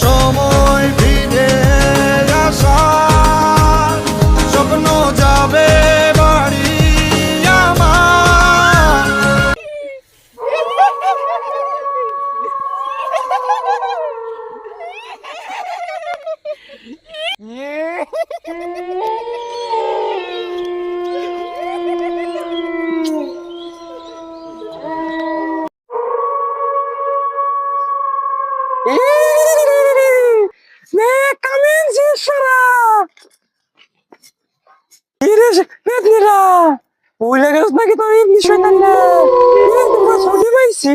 সময় ফিরে আসার স্বপ্ন যাবে বাড়ি আমার। জিসরা ইরে নেতনিরা ওই লাগাস নাকি তো এই বিষয়টা না এই তোমরা শুনে পাইছি।